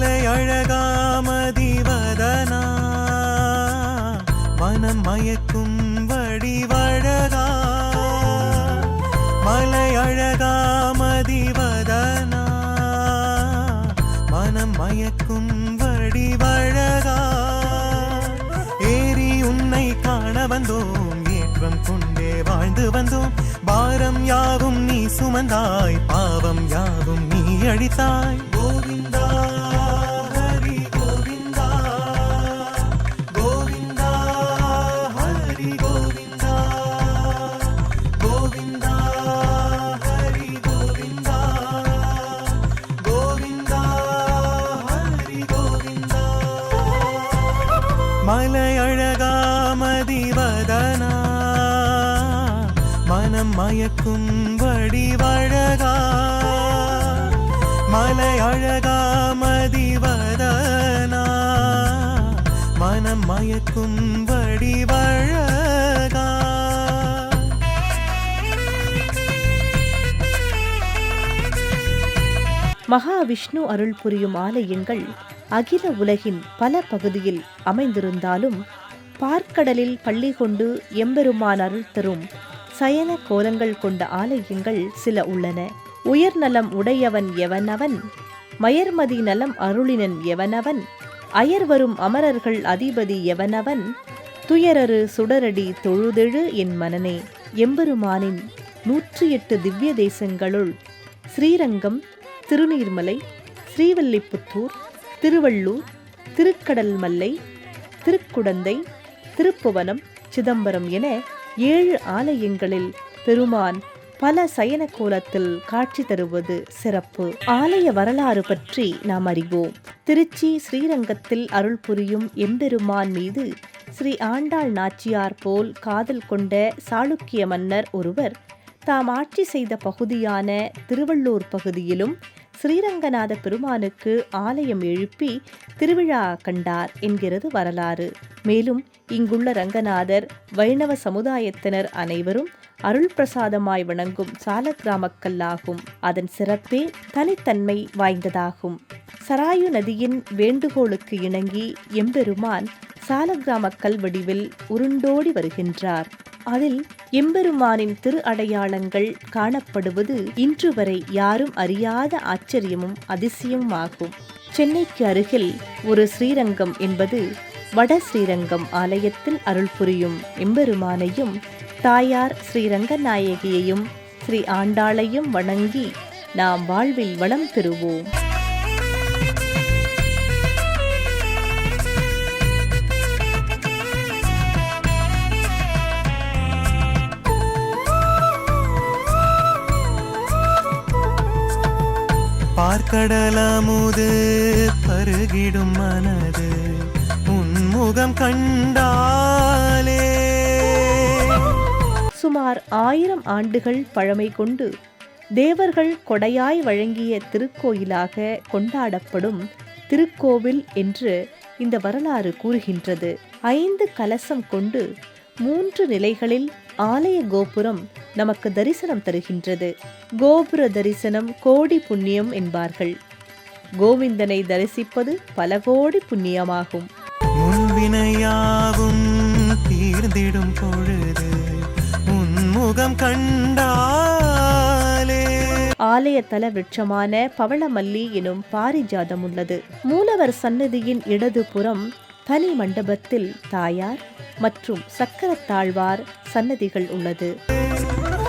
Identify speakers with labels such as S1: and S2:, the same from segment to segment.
S1: மாலை அழகாமதிவதனா? மனம் மயக்கும் வடிவழகா மலை அழகாமதிவதனா? மனம் மயக்கும் வடிவழகா ஏறி உன்னை காண வந்தோம் ஏற்றம் கொண்டே வாழ்ந்து வந்தோம். பாரம் யாவும் நீ சுமந்தாய் பாவம் யாவும் நீ அழித்தாய். கோவிந்தா மலையழகாமதிவதனா மனம் மயக்கும் வடிவழகா மலையழகாமதிவதனா மனம் மயக்கும் வடிவழகா
S2: மகாவிஷ்ணு அருள் புரியும் ஆலயங்கள் அகில உலகின் பல பகுதியில் அமைந்திருந்தாலும் பார்க்கடலில் பள்ளி கொண்டு எம்பெருமான் அருள் தரும் சயன கோலங்கள் கொண்ட ஆலயங்கள் சில உள்ளன. உயர்நலம் உடையவன் எவனவன்? மயர்மதி நலம் அருளினன் எவனவன்? அயர் வரும் அமரர்கள் அதிபதி எவனவன்? துயரரு சுடரடி தொழுதெழு என் மனனே. எம்பெருமானின் நூற்றி எட்டு திவ்ய தேசங்களுள் ஸ்ரீரங்கம் திருநீர்மலை ஸ்ரீவல்லிபுத்தூர் திருவள்ளூர் திருக்கடல் மல்லை திருக்குடந்தை திருப்புவனம் சிதம்பரம் என ஏழு ஆலயங்களில் பெருமான் பல சயன கோலத்தில் காட்சி தருவது சிறப்பு. ஆலய வரலாறு பற்றி நாம் அறிவோம். திருச்சி ஸ்ரீரங்கத்தில் அருள் புரியும் எம்பெருமான் மீது ஸ்ரீ ஆண்டாள் நாச்சியார் போல் காதல் கொண்ட சாளுக்கிய மன்னர் ஒருவர் தாம் ஆட்சி செய்த பகுதியான திருவள்ளூர் பகுதியிலும் ஸ்ரீரங்கநாத பெருமானுக்கு ஆலயம் எழுப்பி திருவிழா கண்டார் என்கிறது வரலாறு. மேலும் இங்குள்ள ரங்கநாதர் வைணவ சமுதாயத்தினர் அனைவரும் அருள் பிரசாதமாய் வணங்கும் சாலக்கிராமக்கல்லாகும் அதன் சிறப்பே தனித்தன்மை வாய்ந்ததாகும். சராயு நதியின் வேண்டுகோளுக்கு இணங்கி எம்பெருமான் சாலக்கிராமக்கல் வடிவில் உருண்டோடி வருகின்றார். அதில் எம்பெருமானின் திரு அடையாளங்கள் காணப்படுவது இன்று வரை யாரும் அறியாத ஆச்சரியமும் அதிசயமாகும். சென்னைக்கு அருகில் ஒரு ஸ்ரீரங்கம் என்பது வட ஸ்ரீரங்கம் ஆலயத்தில் அருள் புரியும் எம்பெருமானையும் தாயார் ஸ்ரீரங்கநாயகியையும் ஸ்ரீ ஆண்டாளையும் வணங்கி நாம் வாழ்வில் வளம் பெறுவோம்.
S1: பார்க்கடலமுது பருகிடும் மனது உன்முகம் கண்டாலே.
S2: சுமார் ஆயிரம் ஆண்டுகள் பழமை கொண்டு தேவர்கள் கொடையாய் வழங்கிய திருக்கோயிலாக கொண்டாடப்படும் திருக்கோவில் என்று இந்த வரலாறு கூறுகின்றது. ஐந்து கலசம் கொண்டு மூன்று நிலைகளில் ஆலய கோபுரம் நமக்கு தரிசனம் தருகின்றது. கோபுர தரிசனம் கோடி புண்ணியம் என்பார்கள். கோவிந்தனை தரிசிப்பது பல கோடி புண்ணியமாகும்.
S1: முன்வினையாவும் தீர்ந்திடும் பொழுது உன்முகம் கண்டாலே.
S2: ஆலய தல விருட்சமான பவளமல்லி எனும் பாரிஜாதம் உள்ளது. மூலவர் சன்னதியின் இடதுபுறம் தனி மண்டபத்தில் தாயார் மற்றும் சக்கரத்தாழ்வார் சன்னதிகள் உள்ளது.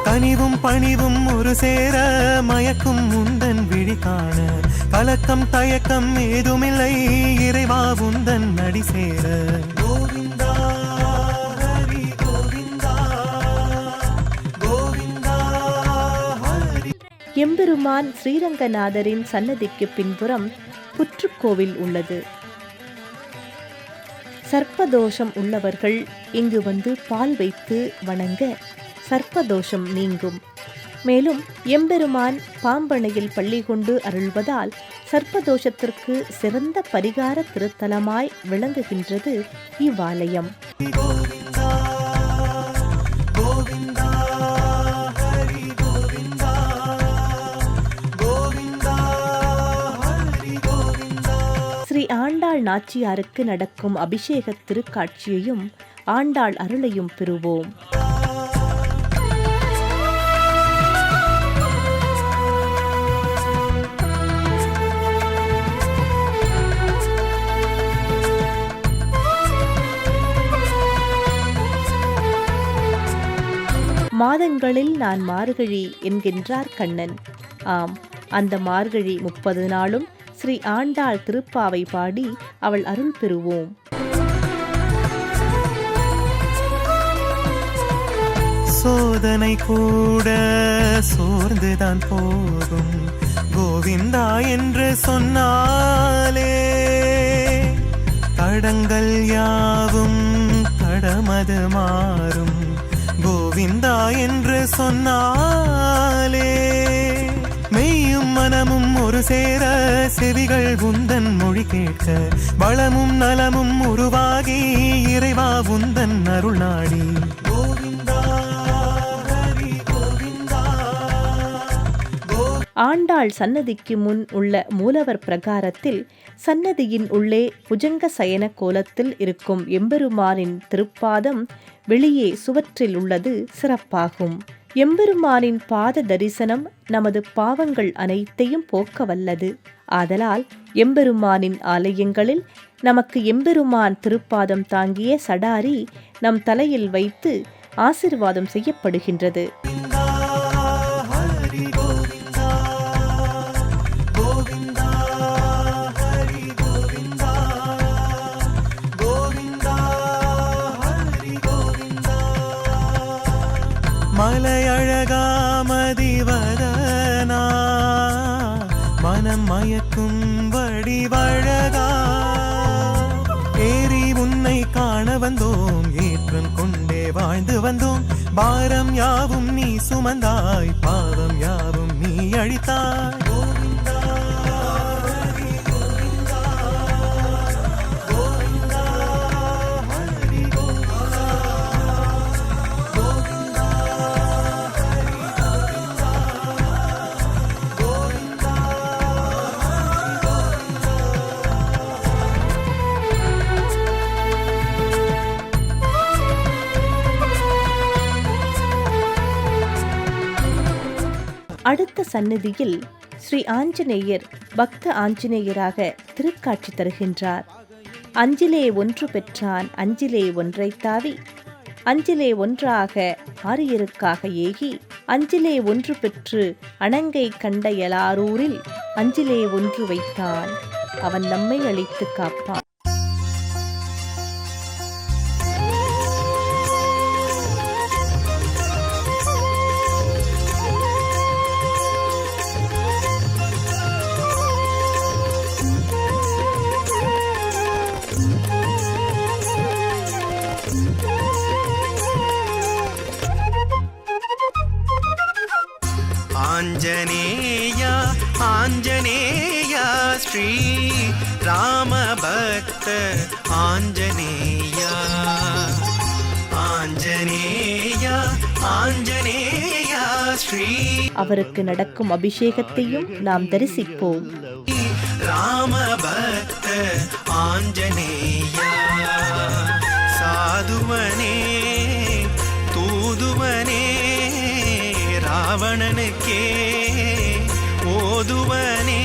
S1: கனிவும் பணிவும் ஒரு சேர மயக்கும் முந்தன் விழி காண. கலக்கம் தயக்கம் ஏதுமில்லை இறைவா உந்தன் நடி சேர. கோவிந்தா
S2: எம்பெருமான் ஸ்ரீரங்கநாதரின் சன்னதிக்கு பின்புறம் புற்றுக்கோவில் உள்ளது. சர்ப்பதோஷம் உள்ளவர்கள் இங்கு வந்து பால் வைத்து வணங்க சர்ப்பதோஷம் நீங்கும். மேலும் எம்பெருமான் பாம்பனையில் பள்ளி கொண்டு அருள்வதால் சர்ப்பதோஷத்திற்கு சிறந்த பரிகார திருத்தலமாய் விளங்குகின்றது இவ்வாலயம். ஆண்டாள் நாச்சியாருக்கு நடக்கும் அபிஷேக திருக்காட்சியையும் ஆண்டாள் அருளையும் பெறுவோம். மாதங்களில் நான் மார்கழி என்கின்றார் கண்ணன். ஆம் அந்த மார்கழி முப்பது நாளும் ஸ்ரீ ஆண்டாள் திருப்பாவை பாடி அவள் அருள் பெறுவோம்.
S1: சோதனை கூட சோர்ந்துதான் போகும். கோவிந்தா என்று சொன்னாலே தடங்கள் யாவும் தடமது மாறும். கோவிந்தா என்று சொன்னாலே மனமும் ஒரு சேர செவிகள் உந்தன் மொழி கேட்க. வளமும் நலமும் உருவாகி இறைவா உந்தன் அருள் நாடி.
S2: ஆண்டாள் சன்னதிக்கு முன் உள்ள மூலவர் பிரகாரத்தில் சன்னதியின் உள்ளே புஜங்க சயன கோலத்தில் இருக்கும் எம்பெருமானின் திருப்பாதம் வெளியே சுவற்றில் உள்ளது சிறப்பாகும். எம்பெருமானின் பாத தரிசனம் நமது பாவங்கள் அனைத்தையும் போக்க வல்லது ஆதலால் எம்பெருமானின் ஆலயங்களில் நமக்கு எம்பெருமான் திருப்பாதம் தாங்கிய சடாரி நம் தலையில் வைத்து ஆசிர்வாதம் செய்யப்படுகின்றது.
S1: மலையழகா மனம் மயக்கும் வடிவழகா ஏறி உன்னை காண வந்தோம் ஏற்றம் கொண்டே வாழ்ந்து வந்தோம். பாரம் யாவும் நீ சுமந்தாய் பாவம் யாவும் நீ அழித்தாய்.
S2: சந்நிதியில் ஸ்ரீ ஆஞ்சநேயர் பக்த ஆஞ்சநேயராக திருக்காட்சி தருகின்றார். அஞ்சிலே ஒன்று பெற்றான் அஞ்சிலே ஒன்றை தாவி அஞ்சிலே ஒன்றாக ஆரியருக்காக ஏகி அஞ்சிலே ஒன்று பெற்று அணங்கை கண்ட எலாரூரில் அஞ்சிலே ஒன்று வைத்தான். அவன் நம்மை அழித்து காப்பான்.
S1: ஆஞ்சநேய ஆஞ்சநேய ஆஞ்சநேய ஸ்ரீ
S2: அவருக்கு நடக்கும் அபிஷேகத்தையும் நாம் தரிசிப்போம்.
S1: ராமபக்த ஆஞ்சநேய சாதுவனே தூதுவனே ராவணனுக்கே ஓதுவனே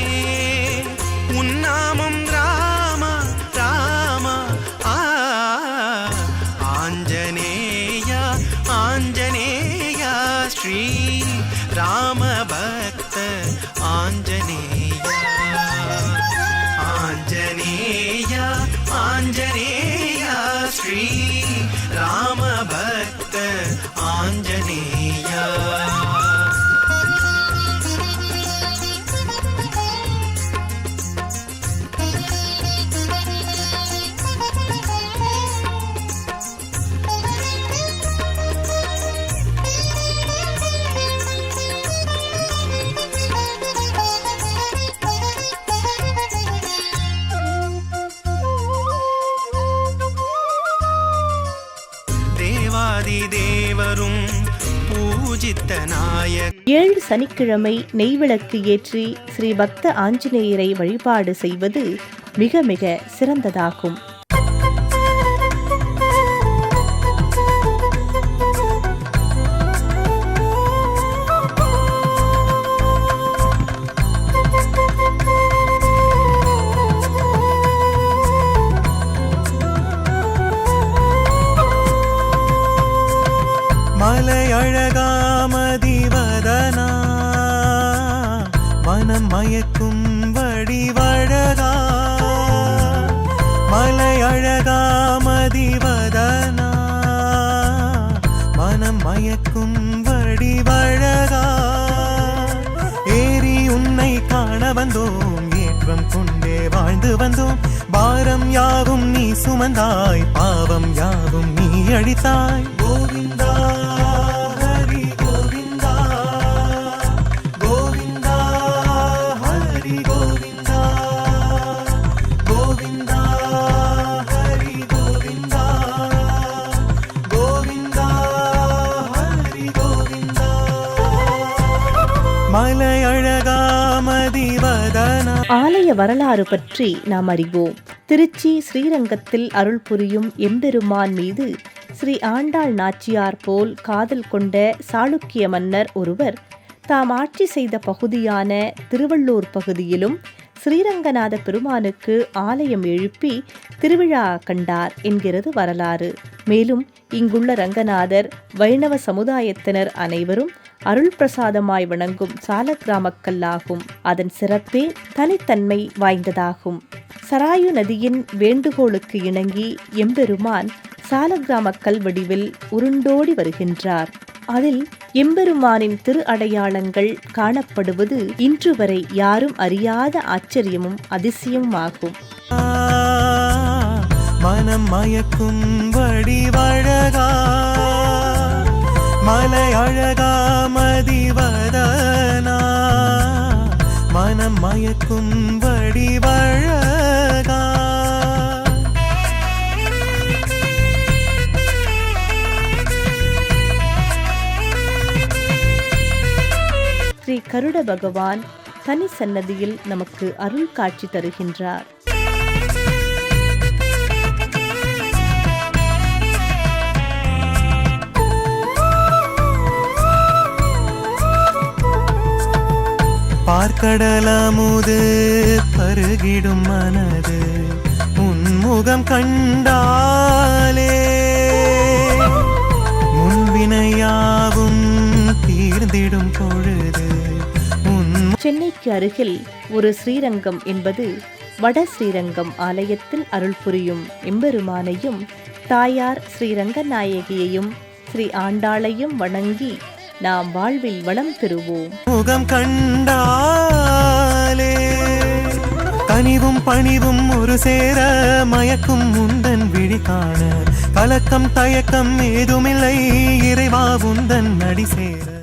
S1: ஸ்ரீ ராமபக்த
S2: சனிக்கிழமை நெய்விளக்கு ஏற்றி ஸ்ரீ பக்த ஆஞ்சநேயரை வழிபாடு செய்வது மிக மிக சிறந்ததாகும்.
S1: மலையழகாமதிவதனா வந்தோம் ஏற்றம் கொண்டே வாழ்ந்து வந்தோம். பாரம் யாவும் நீ சுமந்தாய் பாவம் யாவும் நீ அழித்தாய். கோவிந்தா மதிவதனா
S2: வரலாறு பற்றி நாம் அறிவோம். திருச்சி ஸ்ரீரங்கத்தில் அருள் புரியும் எம்பெருமான் மீது ஸ்ரீ ஆண்டாள் நாச்சியார் போல் காதல் கொண்ட சாளுக்கிய மன்னர் ஒருவர் தாம் ஆட்சி செய்த பகுதியான திருவள்ளூர் பகுதியிலும் ஸ்ரீரங்கநாத பெருமானுக்கு ஆலயம் எழுப்பி திருவிழா கண்டார் என்கிறது வரலாறு. மேலும் இங்குள்ள ரங்கநாதர் வைணவ சமுதாயத்தினர் அனைவரும் அருள் பிரசாதமாய் வணங்கும் சாலக்கிராமக்கல்லாகும் அதன் சிறப்பே தனித்தன்மை வாய்ந்ததாகும். சராயு நதியின் வேண்டுகோளுக்கு இணங்கி எம்பெருமான் சாலக்கிராமக்கல் வடிவில் உருண்டோடி வருகின்றார். அதில் எம்பெருமானின் திரு அடையாளங்கள் காணப்படுவது இன்று வரை யாரும் அறியாத ஆச்சரியமும் அதிசயமாகும்
S1: மனம் மயக்கும் வடிவழகா மலை அழகா மயக்கும் வடிவழகா?
S2: ஸ்ரீ கருட பகவான் தனி சன்னதியில் நமக்கு அருள் காட்சி தருகின்றார்.
S1: பார்க்கடலமுது பருகிடும் மனது உன்முகம் கண்டாலே. முன்வினையாவும் தீர்ந்திடும் பொழுது
S2: சென்னைக்கு அருகில் ஒரு ஸ்ரீரங்கம் என்பது வட ஸ்ரீரங்கம் ஆலயத்தில் அருள் புரியும் எம்பெருமானையும் தாயார் ஸ்ரீரங்க நாயகியையும் ஸ்ரீ ஆண்டாளையும் வணங்கி நாம் வாழ்வில் வளம் பெறுவோம்.
S1: முகம் கண்டாலே கனிவும் பணிவும் ஒரு சேர மயக்கும் உந்தன் விழி காண. கலக்கம் தயக்கம் ஏதுமில்லை இறைவா உந்தன் நடி சேர.